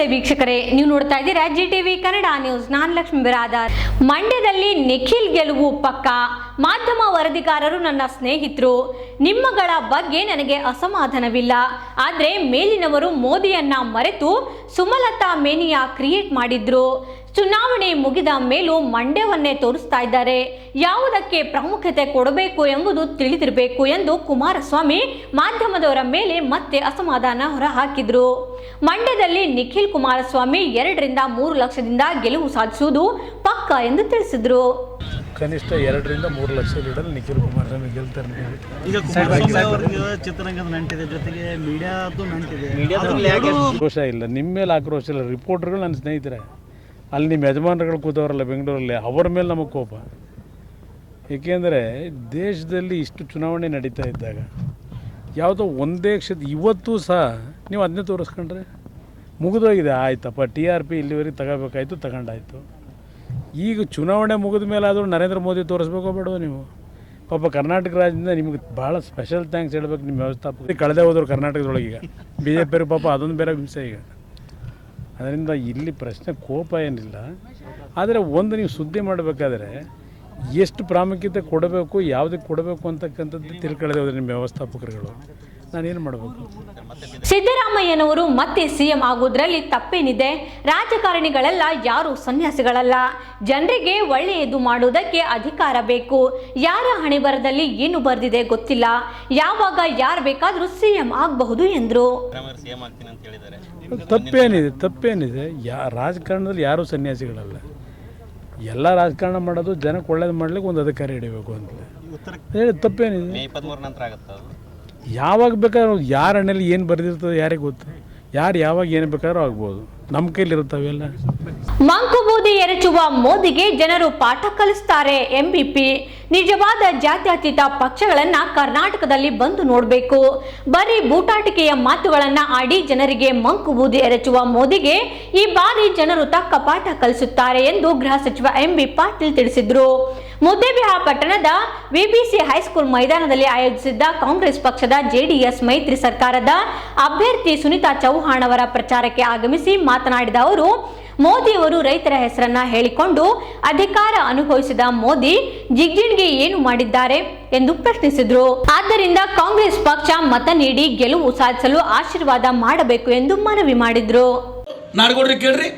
ನಮಸ್ತೆ ವೀಕ್ಷಕರೇ, ನೀವು ನೋಡ್ತಾ ಇದ್ದೀರಾ ಜಿ ಟಿವಿ ಕನ್ನಡ ನ್ಯೂಸ್ ನಾನು ಲಕ್ಷ್ಮಿ ಬಿರಾದಾರ್. ಮಂಡ್ಯದಲ್ಲಿ ನಿಖಿಲ್ ಗೆಲುವು ಪಕ್ಕ? ಮಾಧ್ಯಮ ವರದಿಗಾರರು ನನ್ನ ಸ್ನೇಹಿತರು. ನಿಮ್ಮಗಳ ಬಗ್ಗೆ ನನಗೆ ಅಸಮಾಧಾನವಿಲ್ಲ. ಆದರೆ ಮೇಲಿನವರು ಮೋದಿಯನ್ನ ಮರೆತು ಸುಮಲತಾ ಮೇನಿಯಾ ಕ್ರಿಯೇಟ್ ಮಾಡಿದ್ರು. ಚುನಾವಣೆ ಮುಗಿದ ಮೇಲೂ ಮಂಡ್ಯವನ್ನೇ ತೋರಿಸ್ತಾ ಇದ್ದಾರೆ. ಯಾವುದಕ್ಕೆ ಪ್ರಾಮುಖ್ಯತೆ ಕೊಡಬೇಕು ಎಂಬುದು ತಿಳಿದಿರಬೇಕು ಎಂದು ಕುಮಾರಸ್ವಾಮಿ ಮಾಧ್ಯಮದವರ ಮೇಲೆ ಮತ್ತೆ ಅಸಮಾಧಾನ ಹೊರಹಾಕಿದ್ರು. ಮಂಡ್ಯದಲ್ಲಿ ನಿಖಿಲ್ ಕುಮಾರಸ್ವಾಮಿ ಎರಡರಿಂದ ಮೂರು ಲಕ್ಷದಿಂದ ಗೆಲುವು ಸಾಧಿಸುವುದು ಪಕ್ಕ ಎಂದು ತಿಳಿಸಿದ್ರು. ಕನಿಷ್ಠ ಎರಡರಿಂದ ಮೂರು ಲಕ್ಷ ಲೀಡಲ್ಲಿ ನಿಖಿಲ್ ಕುಮಾರಸ್ವಾಮಿ ಗೆಲ್ತಾರೆ ಈಗ ಚಿತ್ರರಂಗದ ನಂಟಿದೆ ಜೊತೆಗೆ ಮೀಡಿಯಾದು ನಂಟಿದೆ. ಆಕ್ರೋಶ ಇಲ್ಲ. ನಿಮ್ಮ ಮೇಲೆ ಆಕ್ರೋಶ ಇಲ್ಲ. ರಿಪೋರ್ಟರ್ಗಳು ನನ್ನ ಸ್ನೇಹಿತರೆ. ಅಲ್ಲಿ ನಿಮ್ಮ ಯಜಮಾನರುಗಳು ಕೂತವರಲ್ಲ ಬೆಂಗಳೂರಲ್ಲಿ, ಅವರ ಮೇಲೆ ನಮಗೆ ಕೋಪ. ಏಕೆಂದರೆ ದೇಶದಲ್ಲಿ ಇಷ್ಟು ಚುನಾವಣೆ ನಡೀತಾ ಇದ್ದಾಗ ಯಾವುದೋ ಒಂದೇ ಕ್ಷೇತ್ರ, ಇವತ್ತು ಸಹ ನೀವು ಅದನ್ನೇ ತೋರಿಸ್ಕೊಂಡ್ರೆ? ಮುಗಿದೋಗಿದೆ, ಆಯ್ತಪ್ಪ, ಟಿ ಆರ್ ಪಿ ಇಲ್ಲಿವರೆಗೆ ತಗೋಬೇಕಾಯ್ತು, ತಗೊಂಡಾಯ್ತು. ಈಗ ಚುನಾವಣೆ ಮುಗಿದ ಮೇಲೆ ಆದರೂ ನರೇಂದ್ರ ಮೋದಿ ತೋರಿಸ್ಬೇಕೋ ಬೇಡವೋ ನೀವು? ಪಾಪ ಕರ್ನಾಟಕ ರಾಜ್ಯದಿಂದ ನಿಮಗೆ ಭಾಳ ಸ್ಪೆಷಲ್ ಥ್ಯಾಂಕ್ಸ್ ಹೇಳ್ಬೇಕು ನಿಮ್ಮ ವ್ಯವಸ್ಥಾಪಕ. ಕಳೆದೇ ಹೋದ್ರು ಕರ್ನಾಟಕದೊಳಗೆ ಈಗ ಬಿ ಜೆ ಪಿಯವರು ಪಾಪ ಅದೊಂದು ಬೇರೆ ಹಿಂಸೆ ಈಗ. ಅದರಿಂದ ಇಲ್ಲಿ ಪ್ರಶ್ನೆ ಕೋಪ ಏನಿಲ್ಲ. ಆದರೆ ಒಂದು ನೀವು ಸುದ್ದಿ ಮಾಡಬೇಕಾದ್ರೆ ಎಷ್ಟು ಪ್ರಾಮುಖ್ಯತೆ ಕೊಡಬೇಕು, ಯಾವುದಕ್ಕೆ ಕೊಡಬೇಕು ಅಂತಕ್ಕಂಥದ್ದು ತಿಳ್ಕೊಳ್ಳೋದೇ ನಿಮ್ಮ ವ್ಯವಸ್ಥಾಪಕರುಗಳು. ನಾನೇನು ಮಾಡಬೇಕು? ಸಿದ್ದರಾಮಯ್ಯನವರು ಮತ್ತೆ ಸಿಎಂ ಆಗುವುದರಲ್ಲಿ ತಪ್ಪೇನಿದೆ. ರಾಜಕಾರಣಿಗಳೆಲ್ಲ ಯಾರು ಸನ್ಯಾಸಿಗಳಲ್ಲ. ಜನರಿಗೆ ಒಳ್ಳೆಯದು ಮಾಡುವುದಕ್ಕೆ ಅಧಿಕಾರ ಬೇಕು. ಯಾರ ಹಣೆಬರದಲ್ಲಿ ಏನು ಬರೆದಿದೆ ಗೊತ್ತಿಲ್ಲ. ಯಾವಾಗ ಯಾರು ಬೇಕಾದರೂ ಸಿಎಂ ಆಗಬಹುದು ಎಂದರು. ತಪ್ಪೇನಿದೆ ತಪ್ಪೇನಿದೆ. ಯಾ ರಾಜಕಾರಣದಲ್ಲಿ ಯಾರೂ ಸನ್ಯಾಸಿಗಳಲ್ಲ. ಎಲ್ಲ ರಾಜಕಾರಣ ಮಾಡೋದು ಜನಕ್ಕೆ ಒಳ್ಳೇದು ಮಾಡ್ಲಿಕ್ಕೆ ಒಂದು ಅಧಿಕಾರ ಹಿಡಿಬೇಕು ಅಂತ. ಹೇಳಿ ತಪ್ಪೇನಿದೆ. ಮೇ ಇಪ್ಪತ್ತ್ಮೂರು ನಂತರ ಆಗುತ್ತಾ ಅದು? ಯಾವಾಗ ಬೇಕಾದ್ರೂ ಯಾರ ಹಣ್ಣಲ್ಲಿ ಏನು ಬರೆದಿರ್ತದೆ ಯಾರಿಗೆ ಗೊತ್ತು? ಯಾರು ಯಾವಾಗ ಏನು ಬೇಕಾದ್ರೂ ಆಗ್ಬೋದು. ನಮ್ಮ ಕೈಲಿ ಮಂಕು ಮಂಕುಬೂದಿ ಎರಚುವ ಮೋದಿಗೆ ಜನರು ಪಾಠ ಕಲಿಸ್ತಾರೆ ಎಂಬಿಪಿ ನಿಜವಾದ ಜಾತ್ಯತೀತ ಪಕ್ಷಗಳನ್ನ ಕರ್ನಾಟಕದಲ್ಲಿ ಬಂದು ನೋಡಬೇಕು. ಬರೀ ಬೂಟಾಟಿಕೆಯ ಮಾತುಗಳನ್ನ ಆಡಿ ಜನರಿಗೆ ಮಂಕುಬೂದಿ ಎರಚುವ ಮೋದಿಗೆ ಈ ಬಾರಿ ಜನರು ತಕ್ಕ ಪಾಠ ಕಲಿಸುತ್ತಾರೆ ಎಂದು ಗೃಹ ಸಚಿವ ಎಂಬಿ ಪಾಟೀಲ್ ತಿಳಿಸಿದ್ರು. ಮುದ್ದೇಬಿಹಾಳ ಪಟ್ಟಣದ ವಿಬಿಸಿ ಹೈಸ್ಕೂಲ್ ಮೈದಾನದಲ್ಲಿ ಆಯೋಜಿಸಿದ್ದ ಕಾಂಗ್ರೆಸ್ ಪಕ್ಷದ ಜೆಡಿಎಸ್ ಮೈತ್ರಿ ಸರ್ಕಾರದ ಅಭ್ಯರ್ಥಿ ಸುನಿತಾ ಚೌಹಾಣ್ ಅವರ ಪ್ರಚಾರಕ್ಕೆ ಆಗಮಿಸಿ ಮಾತನಾಡಿದ ಅವರು ಮೋದಿಯವರು ರೈತರ ಹೆಸರನ್ನ ಹೇಳಿಕೊಂಡು ಅಧಿಕಾರ ಅನುಭವಿಸಿದ ಮೋದಿ ಜಿಗ್ಜಿಣ್ಗೆ ಏನು ಮಾಡಿದ್ದಾರೆ ಎಂದು ಪ್ರಶ್ನಿಸಿದ್ರು. ಆದ್ದರಿಂದ ಕಾಂಗ್ರೆಸ್ ಪಕ್ಷ ಮತ ನೀಡಿ ಗೆಲುವು ಸಾಧಿಸಲು ಆಶೀರ್ವಾದ ಮಾಡಬೇಕು ಎಂದು ಮನವಿ ಮಾಡಿದ್ರು. ಕೇಳ್ರಿ.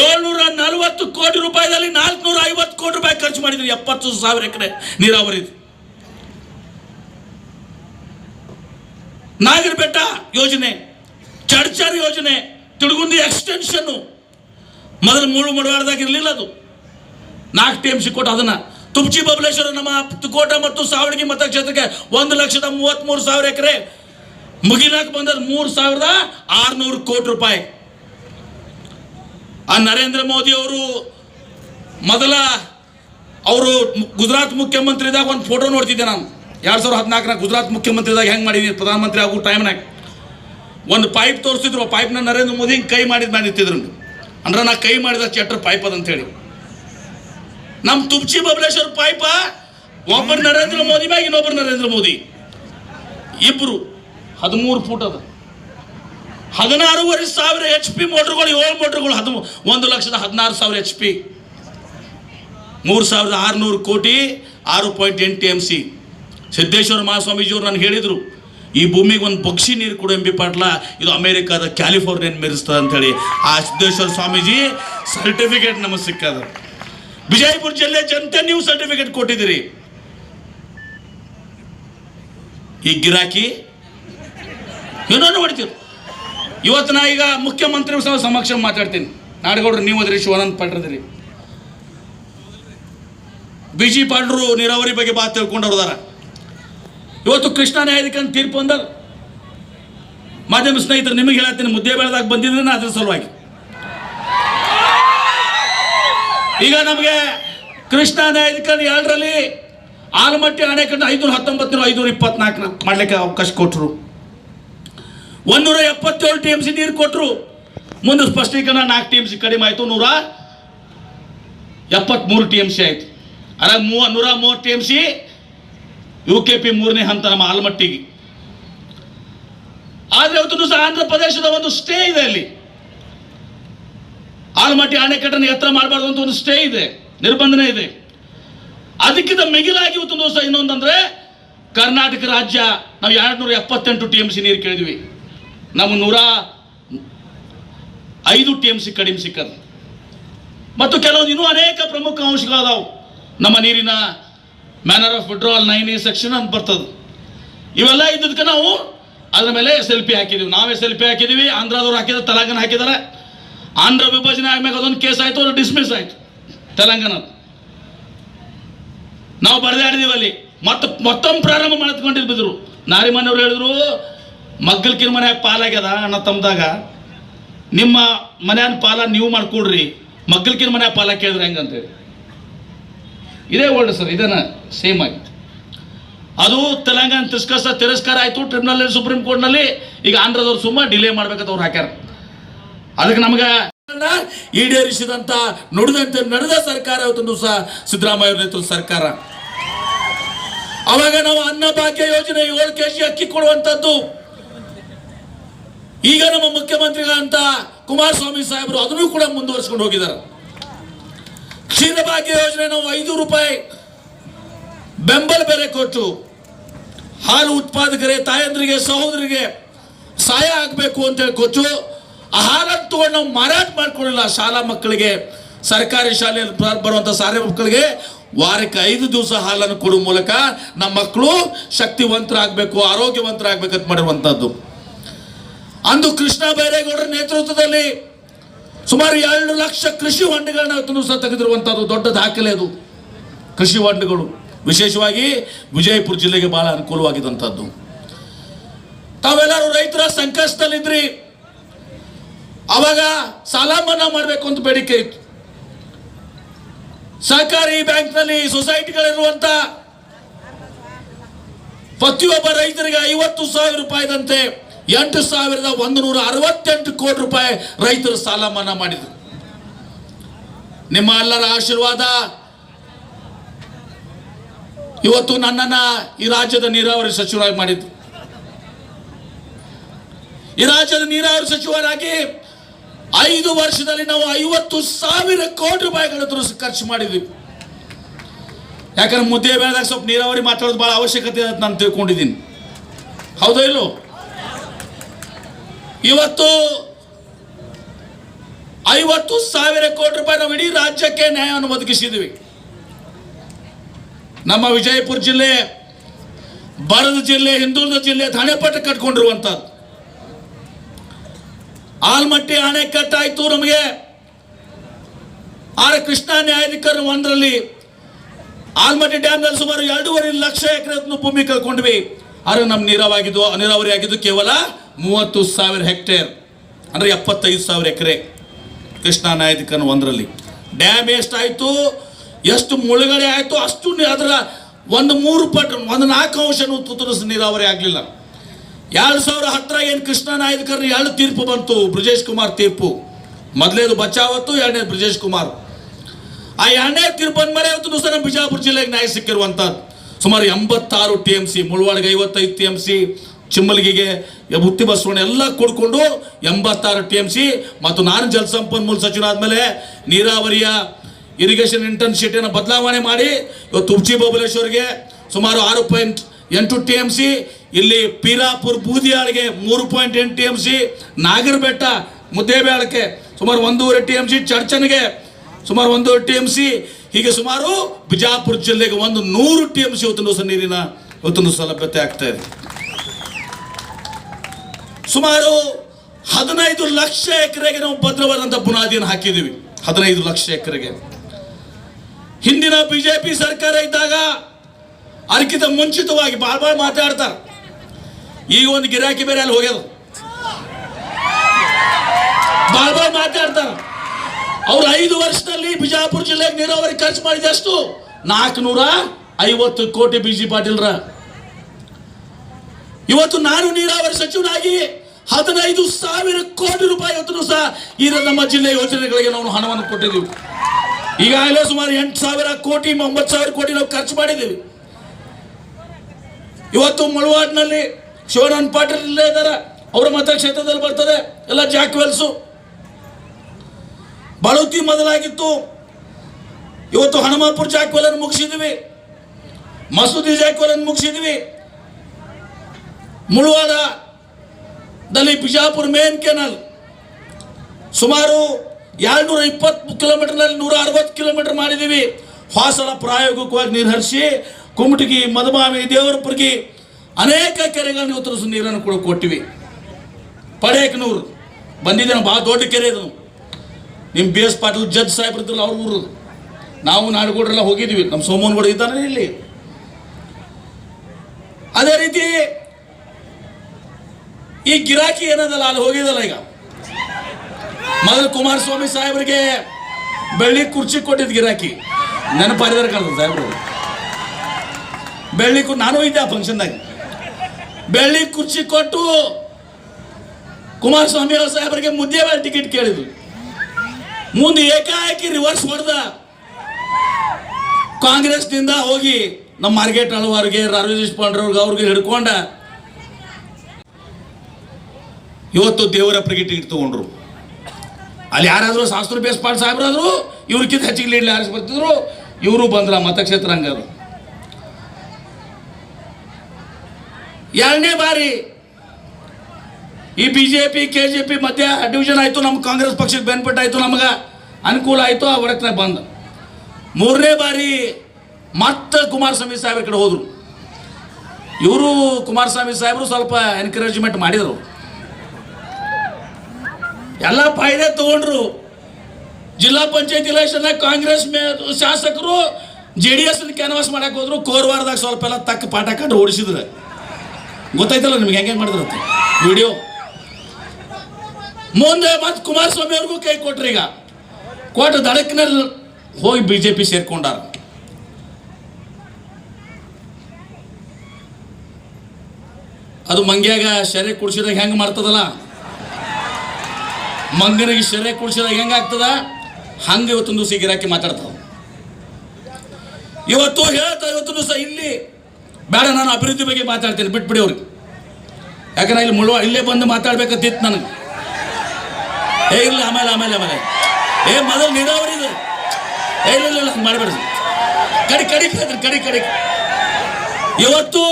ಏಳ್ನೂರ ನಲವತ್ತು ಕೋಟಿ ರೂಪಾಯಿದಲ್ಲಿ ನಾಲ್ಕುನೂರ ಐವತ್ತು ಕೋಟಿ ರೂಪಾಯಿ ಖರ್ಚು ಮಾಡಿದ್ರಿ, ಎಪ್ಪತ್ತು ಸಾವಿರ ಎಕರೆ ನೀರಾವರಿ. ನಾಗರಬೆಟ್ಟ ಯೋಜನೆ, ಚಡ್ಚರ್ ಯೋಜನೆ ತಿಳುಗುಂದಿ ಎಕ್ಸ್ಟೆನ್ಷನ್ನು. ಮೊದಲು ಮೂರು ಮಡವಾರದಾಗ ಇರಲಿಲ್ಲ ಅದು. ನಾಲ್ಕು ಟಿ ಎಂ ಸಿ ಕೊಟ್ಟು ಅದನ್ನ ತುಪ್ಚಿ ಬಬಲೇಶ್ವರ ನಮ್ಮ ಕೋಟ ಮತ್ತು ಸಾವಳಗಿ ಮತಕ್ಷೇತ್ರಕ್ಕೆ ಒಂದು ಲಕ್ಷದ ಮೂವತ್ತ್ಮೂರು ಸಾವಿರ ಎಕರೆ. ಮುಗಿಲಾಕ ಬಂದದ್ದು ಮೂರು ಸಾವಿರದ ಆರುನೂರು ಕೋಟಿ ರೂಪಾಯಿ. ಆ ನರೇಂದ್ರ ಮೋದಿ ಅವರು ಮೊದಲ ಅವರು ಗುಜರಾತ್ ಮುಖ್ಯಮಂತ್ರಿದಾಗ ಒಂದು ಫೋಟೋ ನೋಡ್ತಿದ್ದೆ ನಾನು. ಎರಡು ಸಾವಿರದ ಹದಿನಾಲ್ಕರ ಗುಜರಾತ್ ಮುಖ್ಯಮಂತ್ರಿದಾಗ ಹೆಂಗೆ ಮಾಡಿದ್ದೀನಿ ಪ್ರಧಾನಮಂತ್ರಿ ಆಗೋ ಟೈಮ್ನಾಗ ಒಂದು ಪೈಪ್ ತೋರಿಸಿದ್ರು, ಆ ಪೈಪ್ನ ನರೇಂದ್ರ ಮೋದಿ ಹಿಂಗೆ ಕೈ ಮಾಡಿದ ಮಾಡಿ ನಿಂತಿದ್ರು. ಅಂದ್ರೆ ನಾ ಕೈ ಮಾಡಿದ ಚಟ್ರ ಪೈಪ್ ಅದಂತೇಳಿ ನಮ್ಮ ತುಪ್ಚಿ ಬಬಲೇಶ್ವರ ಪೈಪ ಒಬ್ಬರು ನರೇಂದ್ರ ಮೋದಿ ಮ್ಯಾಗ ಇನ್ನೊಬ್ಬರು ನರೇಂದ್ರ ಮೋದಿ. ಇಬ್ಬರು ಹದಿಮೂರು ಫೂಟ್ ಅದ. ಹದಿನಾರೂವರೆ ಸಾವಿರ ಎಚ್ ಪಿ ಮೋಟ್ರ್ಗಳು ಏಳು ಮೋಟ್ರ್ಗಳು ಹದಿಮೂ, ಒಂದು ಲಕ್ಷದ ಹದಿನಾರು ಸಾವಿರ ಎಚ್ ಪಿ ಮೂರು ಸಾವಿರದ ಆರುನೂರು ಕೋಟಿ, ಆರು ಪಾಯಿಂಟ್ ಎಂಟು ಎಂ ಸಿ ಸಿದ್ದೇಶ್ವರ ಮಹಾಸ್ವಾಮೀಜಿಯವರು ನನಗೆ ಹೇಳಿದರು, ಈ ಭೂಮಿಗೆ ಒಂದು ಪಕ್ಷಿ ನೀರು ಕೊಡು ಎಂಬಿ ಪಾಟ್ಲ, ಇದು ಅಮೇರಿಕಾದ ಕ್ಯಾಲಿಫೋರ್ನಿಯನ್ ಮೆರೆಸ್ತದೆ ಅಂತೇಳಿ. ಆ ಸಿದ್ದೇಶ್ವರ ಸ್ವಾಮೀಜಿ ಸರ್ಟಿಫಿಕೇಟ್ ನಮಗೆ ಸಿಕ್ಕದ. ವಿಜಯಪುರ ಜಿಲ್ಲೆ ಜನತೆ ನೀವು ಸರ್ಟಿಫಿಕೇಟ್ ಕೊಟ್ಟಿದ್ದೀರಿ. ಈ ಗಿರಾಕಿ, ಏನೋ ಮಾಡ್ತೀರಿ ಇವತ್ತು ನಾ ಈಗ ಮುಖ್ಯಮಂತ್ರಿ ಸಹ ಸಮಕ್ಷ ಮಾತಾಡ್ತೀನಿ. ನಾಡಗೌಡರು, ನೀವು ಅದ್ರಿ ಶಿವಾನಂದ ಪಾಟ್ರದ್ರಿ ಬಿ ಜಿ ಪಾಂಡ್ರು ನೀರಾವರಿ ಬಗ್ಗೆ ಬಾತ್ ತಿಳ್ಕೊಂಡವ್ರದಾರ ಇವತ್ತು ಕೃಷ್ಣ ನ್ಯಾಯಾಧಿಕರಣ ತೀರ್ಪು ಅಂದರು ಮಾಧ್ಯಮ ಸ್ನೇಹಿತರು, ನಿಮಗೆ ಹೇಳತ್ತೀನಿ, ಮುದ್ದೆ ಬೆಳೆದಾಗ ಬಂದಿದ್ರೆ ಅದ್ರ ಸಲುವಾಗಿ. ಈಗ ನಮಗೆ ಕೃಷ್ಣ ನ್ಯಾಯಾಧಿಕರಣ ಎರಡರಲ್ಲಿ ಆಲಮಟ್ಟಿ ಅಣೆಕಟ್ಟು ಐದುನೂರ ಹತ್ತೊಂಬತ್ತು ಐದುನೂರ ಇಪ್ಪತ್ನಾಲ್ಕನ ಮಾಡ್ಲಿಕ್ಕೆ ಅವಕಾಶ ಕೊಟ್ಟರು ಒಂದೂರ ಎಪ್ಪತ್ತೇಳು ಟಿ ಎಂ ಸಿ ನೀರು ಕೊಟ್ಟರು ಮುಂದೆ ಸ್ಪಷ್ಟೀಕರಣ ನಾಲ್ಕು ಟಿ ಎಂ ಸಿ ಕಡಿಮೆ ಆಯಿತು, ನೂರ ಎಪ್ಪತ್ತ್ಮೂರು ಟಿ ಎಂ ಸಿ ಆಯಿತು. ಅದಾಗ ಮೂವ ನೂರ ಮೂವತ್ತು T M C U K P ಮೂರನೇ ಹಂತ ನಮ್ಮ ಆಲಮಟ್ಟಿಗೆ. ಆದರೆ ಅವತ್ತು ಸಹ ಆಂಧ್ರ ಪ್ರದೇಶದ ಒಂದು ಸ್ಟೇ ಇದೆ ಅಲ್ಲಿ. ಆಲಮಟ್ಟಿ ಅಣೆಕಟ್ಟನ್ನು ಎತ್ತರ ಮಾಡಬಾರ್ದು ಅಂತ ಒಂದು ಸ್ಟೇ ಇದೆ, ನಿರ್ಬಂಧನೆ ಇದೆ. ಅದಕ್ಕಿಂತ ಮಿಗಿಲಾಗಿ ಇವತ್ತು ದಿವಸ ಇನ್ನೊಂದಂದ್ರೆ ಕರ್ನಾಟಕ ರಾಜ್ಯ, ನಾವು ಎರಡು ನೂರ ಎಪ್ಪತ್ತೆಂಟು ಟಿ ಎಂ ಸಿ ನೀರು ಕೇಳಿದ್ವಿ. ನಮ್ಮ ನೂರ ಐದು ಟಿ ಎಂ ಸಿ ಕಡಿಮೆ ಸಿಕ್ಕದು. ಮತ್ತು ಕೆಲವೊಂದು ಇನ್ನೂ ಅನೇಕ ಪ್ರಮುಖ ಅಂಶಗಳದಾವು. ನಮ್ಮ ನೀರಿನ manner of withdrawal nine A section ಅಂತ ಬರ್ತದೆ. ಇವೆಲ್ಲ ಇದ್ದದಕ್ಕೆ ನಾವು ಅದರ ಮೇಲೆ ಸೆಲ್ಫಿ ಎಲ್ ನಾವೇ ಸೆಲ್ಫಿ ಹಾಕಿದ್ವಿ, ಆಂಧ್ರದವ್ರು ಹಾಕಿದ್ರೆ ತೆಲಂಗಾಣ ಹಾಕಿದ್ದಾರೆ. ಆಂಧ್ರ ವಿಭಜನೆ ಆದ್ಮೇಲೆ ಅದೊಂದು ಕೇಸ್ ಆಯಿತು, ಅದು ಡಿಸ್ಮಿಸ್ ಆಯಿತು ತೆಲಂಗಾಣದ ನಾವು ಬರೆದಾಡಿದೀವಿ ಅಲ್ಲಿ. ಮತ್ತೆ ಮತ್ತೊಮ್ಮೆ ಪ್ರಾರಂಭ ಮಾಡ್ಕೊಂಡಿದ್ದು ಬಿದ್ರು. ನಾರಿಮನೆಯವ್ರು ಹೇಳಿದ್ರು ಮಗ್ಗಲ್ಕಿನ ಮನ್ಯಾಗ ಪಾಲಾಗ್ಯದ ಅಣ್ಣ ತಮ್ಮದಾಗ ನಿಮ್ಮ ಮನ್ಯಾನ ಪಾಲ ನೀವು ಮಾಡ್ಕೊಡ್ರಿ ಮಗ್ಗಲ್ಕಿನ ಮನ್ಯಾಗ ಪಾಲ ಕೇಳಿದ್ರೆ ಹೆಂಗಂತೇಳಿ ಇದೇ ವರ್ಡ್ ಸರ್ ಇದೇನ ಸೇಮ್ ಆಗಿ. ಅದು ತೆಲಂಗಾಣ ತಿರಸ್ಕಾರ ತಿರಸ್ಕಾರ ಆಯಿತು ಟ್ರಿಬ್ಯುನಲ್ ಸುಪ್ರೀಂ ಕೋರ್ಟ್ನಲ್ಲಿ ಈಗ ಆಂಧ್ರದವ್ರು ಸುಮ್ಮ ಡಿಲೇ ಮಾಡ್ಬೇಕಂತ ಅವ್ರು ಹಾಕ್ಯಾರ. ಅದಕ್ಕೆ ನಮ್ಗೆ ಈಡೇರಿಸಿದಂತ, ನುಡಿದಂತೆ ನಡೆದ ಸರ್ಕಾರ ಇವತ್ತೊಂದು ಸಹ ಸಿದ್ದರಾಮಯ್ಯ ನೇತೃತ್ವದ ಸರ್ಕಾರ. ಅವಾಗ ನಾವು ಅನ್ನ ಭಾಗ್ಯ ಯೋಜನೆ ಏಳು ಕೆಜಿ ಅಕ್ಕಿ ಕೊಡುವಂಥದ್ದು ಈಗ ನಮ್ಮ ಮುಖ್ಯಮಂತ್ರಿಗಳಂತ ಕುಮಾರಸ್ವಾಮಿ ಸಾಹೇಬರು ಅದನ್ನು ಕೂಡ ಮುಂದುವರಿಸಿಕೊಂಡು ಹೋಗಿದ್ದಾರೆ. ಕ್ಷೀರಭಾಗ್ಯ ಯೋಜನೆ ನಾವು ಐದು ರೂಪಾಯಿ ಬೆಂಬಲ ಬೆಲೆ ಕೊಟ್ಟು ಹಾಲು ಉತ್ಪಾದಕರೇ ತಾಯಂದ್ರಿಗೆ, ಸಹೋದರಿಗೆ ಸಹಾಯ ಆಗಬೇಕು ಅಂತೇಳಿ ಕೊಟ್ಟು ಆ ಹಾಲನ್ನು ತಗೊಂಡು ನಾವು ಮಾರಾಟ ಮಾಡ್ಕೊಳ್ಳಿಲ್ಲ. ಶಾಲಾ ಮಕ್ಕಳಿಗೆ, ಸರ್ಕಾರಿ ಶಾಲೆಯಲ್ಲಿ ಬರುವಂಥ ಶಾಲೆ ಮಕ್ಕಳಿಗೆ ವಾರಕ್ಕೆ ಐದು ದಿವಸ ಹಾಲನ್ನು ಕೊಡುವ ಮೂಲಕ ನಮ್ಮ ಮಕ್ಕಳು ಶಕ್ತಿವಂತರಾಗಬೇಕು, ಆರೋಗ್ಯವಂತರಾಗಬೇಕಂತ ಮಾಡಿರುವಂಥದ್ದು ಅಂದು ಕೃಷ್ಣ ಬೈರೇಗೌಡರ ನೇತೃತ್ವದಲ್ಲಿ ಸುಮಾರು ಎರಡು ಲಕ್ಷ ಕೃಷಿ ಹೊಂಡಗಳನ್ನ ಇವತ್ತು ಸಹ ತೆಗೆದಿರುವಂಥದ್ದು ದೊಡ್ಡ ದಾಖಲೆ ಅದು. ಕೃಷಿ ಹೊಂಡಗಳು. ವಿಶೇಷವಾಗಿ ವಿಜಯಪುರ ಜಿಲ್ಲೆಗೆ ಬಹಳ ಅನುಕೂಲವಾಗಿದ್ದಂಥದ್ದು ತಾವೆಲ್ಲರೂ ರೈತರ ಸಂಕಷ್ಟದಲ್ಲಿದ್ರಿ. ಅವಾಗ ಸಾಲ ಮನ್ನಾ ಮಾಡಬೇಕು ಅಂತ ಬೇಡಿಕೆ ಇತ್ತು. ಸಹಕಾರಿ ಬ್ಯಾಂಕ್ನಲ್ಲಿ ಸೊಸೈಟಿಗಳಿರುವಂತ ಪ್ರತಿಯೊಬ್ಬ ರೈತರಿಗೆ ಐವತ್ತು ಸಾವಿರ ರೂಪಾಯಿದಂತೆ ಎಂಟು ಸಾವಿರದ ಒಂದು ನೂರ ಅರವತ್ತೆಂಟು ಕೋಟಿ ರೂಪಾಯಿ ರೈತರು ಸಾಲ ಮನ್ನಾ ಮಾಡಿದರು. ನಿಮ್ಮ ಎಲ್ಲರ ಆಶೀರ್ವಾದ. ಇವತ್ತು ನನ್ನನ್ನ ಈ ರಾಜ್ಯದ ನೀರಾವರಿ ಸಚಿವರಾಗಿ ಮಾಡಿದ್ರು. ಈ ರಾಜ್ಯದ ನೀರಾವರಿ ಸಚಿವರಾಗಿ ಐದು ವರ್ಷದಲ್ಲಿ ನಾವು ಐವತ್ತು ಸಾವಿರ ಕೋಟಿ ರೂಪಾಯಿಗಳ ಖರ್ಚು ಮಾಡಿದ್ವಿ. ಯಾಕಂದ್ರೆ ಮುದ್ದೆ ಬೆಳೆದಾಗ ಸ್ವಲ್ಪ ನೀರಾವರಿ ಮಾತಾಡೋದು ಭಾಳ ಅವಶ್ಯಕತೆ ಅಂತ ನಾನು ತಿಳ್ಕೊಂಡಿದ್ದೀನಿ. ಹೌದೋ ಇಲ್ಲೋ ಇವತ್ತು ಐವತ್ತು ಸಾವಿರ ಕೋಟಿ ರೂಪಾಯಿ ನಾವು ಇಡೀ ರಾಜ್ಯಕ್ಕೆ ನ್ಯಾಯವನ್ನು ಒದಗಿಸಿದ್ವಿ ನಮ್ಮ ವಿಜಯಪುರ ಜಿಲ್ಲೆ ಬರದ ಜಿಲ್ಲೆ, ಹಿಂದುಳಿದ ಜಿಲ್ಲೆ ಧಣೆಪಟ್ಟ ಕಟ್ಕೊಂಡಿರುವಂಥದ್ದು. ಆಲ್ಮಟ್ಟಿ ಅಣೆಕಟ್ಟಾಯಿತು ನಮಗೆ. ಆರೆ ಕೃಷ್ಣ ನ್ಯಾಯಾಧಿಕರಣ ಒಂದರಲ್ಲಿ ಆಲ್ಮಟ್ಟಿ ಡ್ಯಾಮ್ನಲ್ಲಿ ಸುಮಾರು ಎರಡೂವರೆ ಲಕ್ಷ ಎಕರೆ ಭೂಮಿ ಕಳ್ಕೊಂಡ್ವಿ. ಆದ್ರೆ ನಮ್ಮ ನೀರಾವಾಗಿದ್ದು ನೀರಾವರಿ ಆಗಿದ್ದು ಕೇವಲ ಮೂವತ್ತು ಸಾವಿರ ಹೆಕ್ಟೇರ್, ಅಂದರೆ ಎಪ್ಪತ್ತೈದು ಸಾವಿರ ಎಕರೆ ಕೃಷ್ಣಾ ನ್ಯಾಯಾಧಿಕರಣ ಒಂದರಲ್ಲಿ. ಡ್ಯಾಮ್ ಎಷ್ಟಾಯಿತು ಎಷ್ಟು ಮುಳುಗಡೆ ಆಯಿತು? ಅಷ್ಟು ಅದರ ಒಂದು ಮೂರು ಪಟ್ಟು ಒಂದು ನಾಲ್ಕು ಅಂಶನೂ ತುತ್ತರಿಸಿ ನೀರಾವರಿ ಆಗಲಿಲ್ಲ. ಎರಡು ಸಾವಿರ ಹತ್ತಿರ ಏನು ಕೃಷ್ಣ ನ್ಯಾಯಾಧಿಕರಣ ಎರಡು ತೀರ್ಪು ಬಂತು, ಬ್ರಿಜೇಶ್ ಕುಮಾರ್ ತೀರ್ಪು. ಮೊದಲೇದು ಬಚಾವತ್ತು, ಎರಡನೇದು ಬ್ರಿಜೇಶ್ ಕುಮಾರ್. ಆ ಎರಡನೇ ತೀರ್ಪು ಮೇಲೆ ಇವತ್ತು ಸಹ ಬಿಜಾಪುರ ಜಿಲ್ಲೆಗೆ ನ್ಯಾಯ ಸಿಕ್ಕಿರುವಂಥದ್ದು ಸುಮಾರು ಎಂಬತ್ತಾರು ಟಿ ಎಂ ಸಿ ಮುಳವಾಡಿಗೆ ಐವತ್ತೈದು ಟಿ ಎಂ ಸಿ ಚಿಮ್ಮಲ್ಗಿಗೆ ಬುತ್ತಿ ಬಸವಣ್ಣ ಎಲ್ಲ ಕೂಡ್ಕೊಂಡು ಎಂಬತ್ತಾರು ಟಿ ಎಂ ಸಿ ಮತ್ತು ನಾನು ಜಲಸಂಪನ್ಮೂಲ ಸಚಿವ ಆದಮೇಲೆ ನೀರಾವರಿಯ ಇರಿಗೇಷನ್ ಇಂಟರ್ನ್ಶಿಟಿಯನ್ನು ಬದಲಾವಣೆ ಮಾಡಿ ಇವತ್ತು ಉಪ್ಚಿ ಬಬಲೇಶ್ವರ್ಗೆ ಸುಮಾರು ಆರು ಪಾಯಿಂಟ್ ಎಂಟು ಟಿ ಎಂ ಸಿ, ಇಲ್ಲಿ ಪೀರಾಪುರ್ ಬೂದಿಯಾಳಿಗೆ ಮೂರು ಪಾಯಿಂಟ್ ಎಂಟು ಟಿ ಎಂ ಸಿ, ನಾಗರಬೆಟ್ಟ ಮುದ್ದೇಬೇಳಕ್ಕೆ ಸುಮಾರು ಒಂದೂವರೆ ಟಿ ಎಂ ಸಿ ಚರ್ಚನ್ಗೆ ಸುಮಾರು ಒಂದೂವರೆ ಟಿ ಎಂ ಸಿ, ಹೀಗೆ ಸುಮಾರು ಬಿಜಾಪುರ ಜಿಲ್ಲೆಗೆ ಒಂದು ನೂರು ಟಿ ಎಂ ಸಿ ಇವತ್ತೊಂದು ಸಹ ನೀರಿನ ಇವತ್ತೊಂದು ಸೌಲಭ್ಯತೆ ಆಗ್ತಾ ಇದೆ. ಸುಮಾರು ಹದಿನೈದು ಲಕ್ಷ ಎಕರೆಗೆ ನಾವು ಭದ್ರವಾದಂಥ ಬುನಾದಿಯನ್ನು ಹಾಕಿದ್ದೀವಿ. ಹದಿನೈದು ಲಕ್ಷ ಎಕರೆಗೆ. ಹಿಂದಿನ ಬಿಜೆಪಿ ಸರ್ಕಾರ ಇದ್ದಾಗ ಅದಕ್ಕಿಂತ ಮುಂಚಿತವಾಗಿ ಭಾಳ ಭಾಳ ಮಾತಾಡ್ತಾರೆ. ಈಗ ಒಂದು ಗಿರಾಕಿ ಬೇರೆ ಅಲ್ಲಿ ಹೋಗ್ಯದ. ಭಾಳ ಭಾಳ ಮಾತಾಡ್ತಾರ. ಅವ್ರು ಐದು ವರ್ಷದಲ್ಲಿ ಬಿಜಾಪುರ ಜಿಲ್ಲೆಗೆ ನೀರಾವರಿ ಖರ್ಚು ಮಾಡಿದಷ್ಟು ನಾಲ್ಕುನೂರ ಐವತ್ತು ಕೋಟಿ ಬಿ ಜಿ ಪಾಟೀಲ್ರ ಇವತ್ತು ನಾನು ನೀರಾವರಿ ಸಚಿವನಾಗಿ ಹದಿನೈದು ಸಾವಿರ ಕೋಟಿ ರೂಪಾಯಿ ಇವತ್ತು ಸಹ ಈ ನಮ್ಮ ಜಿಲ್ಲೆ ಯೋಜನೆಗಳಿಗೆ ನಾವು ಹಣವನ್ನು ಕೊಟ್ಟಿದ್ದೀವಿ. ಈಗಾಗಲೇ ಸುಮಾರು ಎಂಟು ಸಾವಿರ ಕೋಟಿ, ಒಂಬತ್ತು ಸಾವಿರ ಕೋಟಿ ನಾವು ಖರ್ಚು ಮಾಡಿದ್ದೀವಿ. ಇವತ್ತು ಮಳವಾಡ್ನಲ್ಲಿ ಶಿವನನ್ ಪಾಟೀಲ್ ಇಲ್ಲೇ ಇದ್ದಾರೆ. ಅವರ ಮತಕ್ಷೇತ್ರದಲ್ಲಿ ಬರ್ತದೆ ಎಲ್ಲ ಜಾಕ್ವೆಲ್ಸು. ಬಳುತಿ ಮೊದಲಾಗಿತ್ತು. ಇವತ್ತು ಹನುಮಾಪುರ ಜಾಕ್ವೆಲನ್ನು ಮುಗಿಸಿದ್ವಿ ಮಸೂದಿ ಜಾಕ್ವೆಲನ್ನು ಮುಗಿಸಿದ್ವಿ ಮುಳವಾಡದಲ್ಲಿ ಬಿಜಾಪುರ ಮೇನ್ ಕೆನಲ್. ಸುಮಾರು ಎರಡ್ನೂರ ಇಪ್ಪತ್ತು ಕಿಲೋಮೀಟರ್ನಲ್ಲಿ ನೂರ ಅರವತ್ತು ಕಿಲೋಮೀಟರ್ ಮಾಡಿದ್ದೀವಿ. ಹಾಸನ ಪ್ರಾಯೋಗಿಕವಾಗಿ ನೀರು ಹರಿಸಿ, ಕುಮಟಗಿ ಮದಮಾಮಿ ದೇವರಪುರ್ಗಿ ಅನೇಕ ಕೆರೆಗಳನ್ನು ಇವತ್ತು ನೀರನ್ನು ಕೂಡ ಕೊಟ್ಟಿವಿ. ಪಡೇಕನೂರು ಬಂದಿದ್ದೇನೆ ಭಾಳ ದೊಡ್ಡ ಕೆರೆ ಇದು. ನಿಮ್ಮ ಬಿ ಎಸ್ ಪಾಟೀಲ್ ಜಡ್ಜ್ ಸಾಹೇಬ್ರು ಇದ್ರಲ್ಲ ಅವ್ರ ಊರು. ನಾವು ನಾಡುಗೌಡರೆಲ್ಲ ಹೋಗಿದ್ದೀವಿ. ನಮ್ಮ ಸೋಮನಗೌಡ ಇದ್ದಾನೆ ಇಲ್ಲಿ. ಅದೇ ರೀತಿ ಈ ಗಿರಾಕಿ ಏನದಲ್ಲ, ಅಲ್ಲಿ ಹೋಗಿದಲ್ಲ ಈಗ? ಮೊದಲು ಕುಮಾರಸ್ವಾಮಿ ಸಾಹೇಬರಿಗೆ ಬೆಳ್ಳಿ ಕುರ್ಚಿ ಕೊಟ್ಟಿದ್ದ ಗಿರಾಕಿ. ನೆನಪಾರಿದಾರೆ ಕಾಣ್ತದೆ ಸಾಹೇಬ್ರು. ಬೆಳ್ಳಿ ಕು ನಾನು ಇದ್ದೆ ಆ ಫಂಕ್ಷನ್ದಾಗ ಬೆಳ್ಳಿ ಕುರ್ಚಿ ಕೊಟ್ಟು ಕುಮಾರಸ್ವಾಮಿ ಅವ್ರ ಸಾಹೇಬರಿಗೆ ಮುದ್ದೆ ಮೇಲೆ ಟಿಕೆಟ್ ಕೇಳಿದ್ರು ಮುಂದೆ ಏಕಾಏಕಿ ರಿವರ್ಸ್ ಹೊಡೆದ. ಕಾಂಗ್ರೆಸ್ನಿಂದ ಹೋಗಿ ನಮ್ಮ ಮಾರ್ಗೇಟ್ ಅಳವರಿಗೆ ರಾಜೇಶ್ ದೇಶಪಾಂಡ್ರವ್ರಿಗೆ ಅವ್ರಿಗೆ ಹಿಡ್ಕೊಂಡ ಇವತ್ತು ದೇವರ ಟಿಕೆಟ್ ತಗೊಂಡ್ರು ಅಲ್ಲಿ ಯಾರಾದರೂ ಶಾಸ್ತ್ರ ಬೇಸ್ಪಾಲ್ ಸಾಹೇಬ್ರಾದ್ರು ಇವ್ರಿಗಿಂತ ಹೆಚ್ಚಿಗೆ ಲೀಡ್ ಆರಿಸಿ ಬರ್ತಿದ್ರು, ಇವರು ಬಂದ್ರ ಮತಕ್ಷೇತ್ರ ಹಂಗಾರು. ಎರಡನೇ ಬಾರಿ ಈ B J P K J P ಮಧ್ಯ ಡಿವಿಷನ್ ಆಯಿತು ನಮ್ಮ ಕಾಂಗ್ರೆಸ್ ಪಕ್ಷಕ್ಕೆ ಬೆನಿಫಿಟ್ ಆಯಿತು ನಮಗೆ. ಅನುಕೂಲ ಆಯಿತು, ಆ ಒಡಕ್ನಾಗ ಬಂದ. ಮೂರನೇ ಬಾರಿ ಮತ್ತೆ ಕುಮಾರಸ್ವಾಮಿ ಸಾಹೇಬ್ರ ಕಡೆ ಹೋದರು. ಇವರು ಕುಮಾರಸ್ವಾಮಿ ಸಾಹೇಬರು ಸ್ವಲ್ಪ ಎನ್ಕರೇಜ್ಮೆಂಟ್ ಮಾಡಿದರು. ಎಲ್ಲ ಫಾಯ್ದೆ ತಗೊಂಡ್ರು. ಜಿಲ್ಲಾ ಪಂಚಾಯತ್ ಇಲೆಕ್ಷನ್ ಕಾಂಗ್ರೆಸ್ ಮೇ ಶಾಸಕರು ಜೆ ಡಿ ಎಸ್ ಕ್ಯಾನ್ವಾಸ್ ಮಾಡಕ್ಕೆ ಹೋದ್ರು. ಕೋರ್ವಾರದಾಗ ಸ್ವಲ್ಪ ಎಲ್ಲ ತಕ್ಕ ಪಾಠ ಕಂಡು ಓಡಿಸಿದ್ರು. ಗೊತ್ತಾಯ್ತಲ್ಲ ನಿಮ್ಗೆ ಹೆಂಗೆ ಮಾಡಿದ್ರು ವಿಡಿಯೋ. ಮುಂದೆ ಮತ್ತೆ ಕುಮಾರಸ್ವಾಮಿ ಅವ್ರಿಗೂ ಕೈ ಕೊಟ್ರಿ ಈಗ. ಕೊಟ್ಟು ದಡಕ್ನಲ್ಲಿ ಹೋಗಿ ಬಿ ಜೆ ಪಿ ಸೇರ್ಕೊಂಡಾರ. ಅದು ಮಂಗ್ಯಾಗ ಶರೀರ ಕುಡ್ಸಿದಾಗ ಹೆಂಗೆ ಮಾಡ್ತದಲ್ಲ? ಮಂಗನಿಗೆ ಶರೆ ಕುಡಿಸಿದಾಗ ಹೆಂಗೆ ಆಗ್ತದ ಹಂಗೆ ಇವತ್ತೊಂದು ದಿವಸ ಗಿರಾಕಿ ಮಾತಾಡ್ತಾವ. ಇವತ್ತು ಹೇಳ್ತಾ ಇವತ್ತು ದಿವಸ ಇಲ್ಲಿ. ಬೇಡ, ನಾನು ಅಭಿವೃದ್ಧಿ ಬಗ್ಗೆ ಮಾತಾಡ್ತೀನಿ, ಬಿಟ್ಬಿಡಿ ಅವ್ರಿಗೆ ಯಾಕಂದ್ರೆ ಇಲ್ಲಿ ಮುಳುವ, ಇಲ್ಲೇ ಬಂದು ಮಾತಾಡ್ಬೇಕಂತಿತ್ತು ನನಗೆ. ಏ ಇಲ್ಲ ಆಮೇಲೆ ಆಮೇಲೆ ಆಮೇಲೆ. ಏ, ಮೊದಲು ನೀರಾವರಿ ಇದು. ಏ, ಇಲ್ಲ ಇಲ್ಲ ಇಲ್ಲ, ಹಂಗೆ ಮಾಡಬೇಡ ಕಡಿ ಕಡಿ ಕಡಿ ಕಡಿ. ಇವತ್ತು